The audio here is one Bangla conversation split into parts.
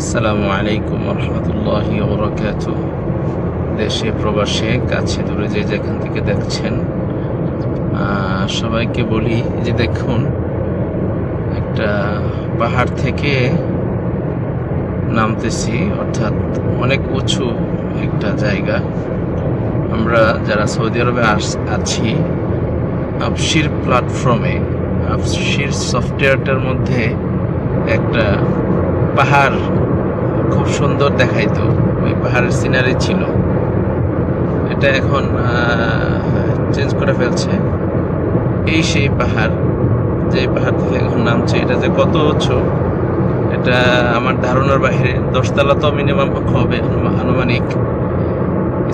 আসসালামু আলাইকুম রহমতুল্লাহ বরকাত দেশে প্রবাসে, কাছে দূরে যে যেখান থেকে দেখছেন সবাইকে বলি যে দেখুন, একটা পাহাড় থেকে নামতেছি, অর্থাৎ অনেক উঁচু একটা জায়গা। আমরা যারা সৌদি আরবে আছি আফসির প্ল্যাটফর্মে আফসির সফটওয়্যারটার মধ্যে একটা পাহাড় খুব সুন্দর দেখাইতো। ওই পাহাড়ের সিনারি ছিল। এটা এখন চেঞ্জ করে ফেলছে। এই সেই পাহাড়, যে পাহাড় থেকে এখন নামছে, এটা যে কত উঁচু, এটা আমার ধারণার বাইরে। দশতলা তো মিনিমাম হবে আনুমানিক।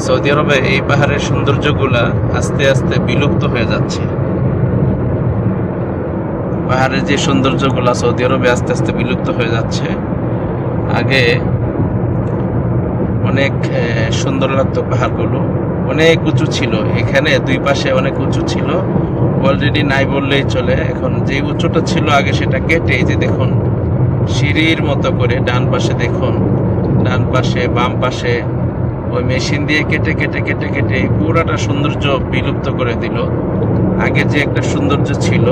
সৌদি আরবে এই পাহাড়ের সৌন্দর্যগুলা আস্তে আস্তে বিলুপ্ত হয়ে যাচ্ছে। পাহাড়ের যে সৌন্দর্যগুলা সৌদি আরবে আস্তে আস্তে বিলুপ্ত হয়ে যাচ্ছে। আগে অনেক সুন্দর লাগতো পাহাড়গুলো। অনেক উঁচু ছিল। এখানে দুই পাশে অনেক উঁচু ছিল। অলরেডি নাই বললেই চলে। এখন যে উঁচুটা ছিল আগে সেটা কেটে যে দেখুন, সিঁড়ির মতো করে ডান পাশে দেখুন, ডান পাশে, বাম পাশে ওই মেশিন দিয়ে কেটে কেটে কেটে কেটে এই পুরাটা সৌন্দর্য বিলুপ্ত করে দিল। আগে যে একটা সৌন্দর্য ছিল,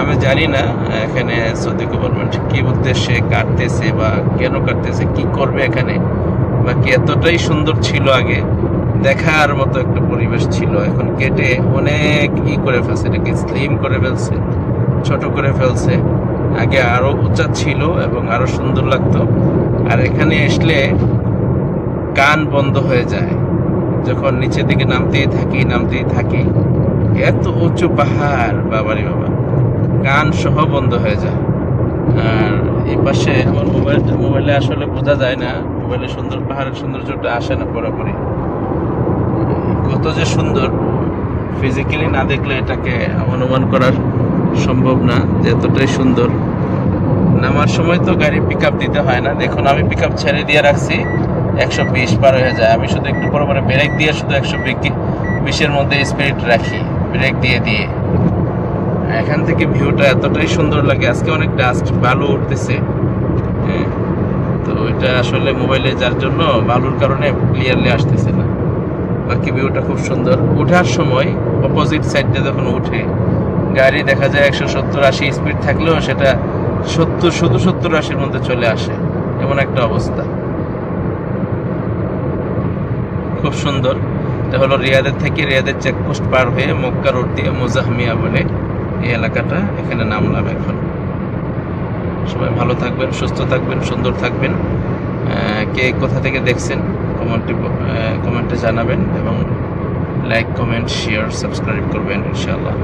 আমি জানি না এখানে সৌদি গভর্নমেন্ট কি উদ্দেশ্যে কাটতেছে বা কেন কাটতেছে, কি করবে এখানে? বা কি এতটাই সুন্দর ছিল আগে? দেখার মতো একটা পরিবেশ ছিল। এখন কেটে অনেক ই করে ফেলছে, এটাকে স্লিম করে ফেলছে, ছোট করে ফেলছে। আগে আরও উঁচা ছিল এবং আরও সুন্দর লাগতো। আর এখানে আসলে কান বন্ধ হয়ে যায়। যখন নিচের দিকে নামতেই থাকি নামতেই থাকি, এত উঁচু পাহাড়, বাবারি বাবা, কান সহ বন্ধ হয়ে যায়। আর পাশে আমার মোবাইল মোবাইলে আসলে বোঝা যায় না। মোবাইলে সুন্দর পাহাড়ের সৌন্দর্যটা আসে না পুরোপুরি। কত যে সুন্দর। ফিজিক্যালি না দেখলে এটাকে অনুমান করার সম্ভব না, যে এতটাই সুন্দর। নামার সময় তো গাড়ি পিক দিতে হয় না। দেখুন, আমি পিক ছেড়ে দিয়ে রাখছি, একশো বিশ পার হয়ে যায়। আমি শুধু একটু পরে পরে ব্রেক দিয়ে শুধু একশো বিশের মধ্যে স্পিড রাখি ব্রেক দিয়ে দিয়ে। এখান থেকে ভিউটা এতটাই সুন্দর লাগে। আজকে অনেক ডাস্ট বালু উঠতেছে। এটা আসলে মোবাইলে যার জন্য বালুর কারণে ক্লিয়ারলি আসতেছে না। বাকি ভিউটা খুব সুন্দর। ওঠার সময় অপোজিট সাইডে যখন উঠে, গাড়ি দেখা যায় একশো সত্তর আশি স্পিড থাকলেও সেটা সত্তর, শুধু সত্তর আশির মধ্যে চলে আসে। এমন একটা অবস্থা। খুব সুন্দর। এটা হলো রিয়াদের থেকে রিয়াদের চেকপোস্ট পার হয়ে মক্কা রোড দিয়ে মোজাহমিয়া বলে এই এলাকাটা এখানে নামলাম এখন। সবাই ভালো থাকবেন, সুস্থ থাকবেন, সুন্দর থাকবেন। কে কোথা থেকে দেখছেন, কমেন্টে কমেন্টে জানাবেন এবং লাইক, কমেন্ট, শেয়ার, সাবস্ক্রাইব করবেন, ইনশাআল্লাহ।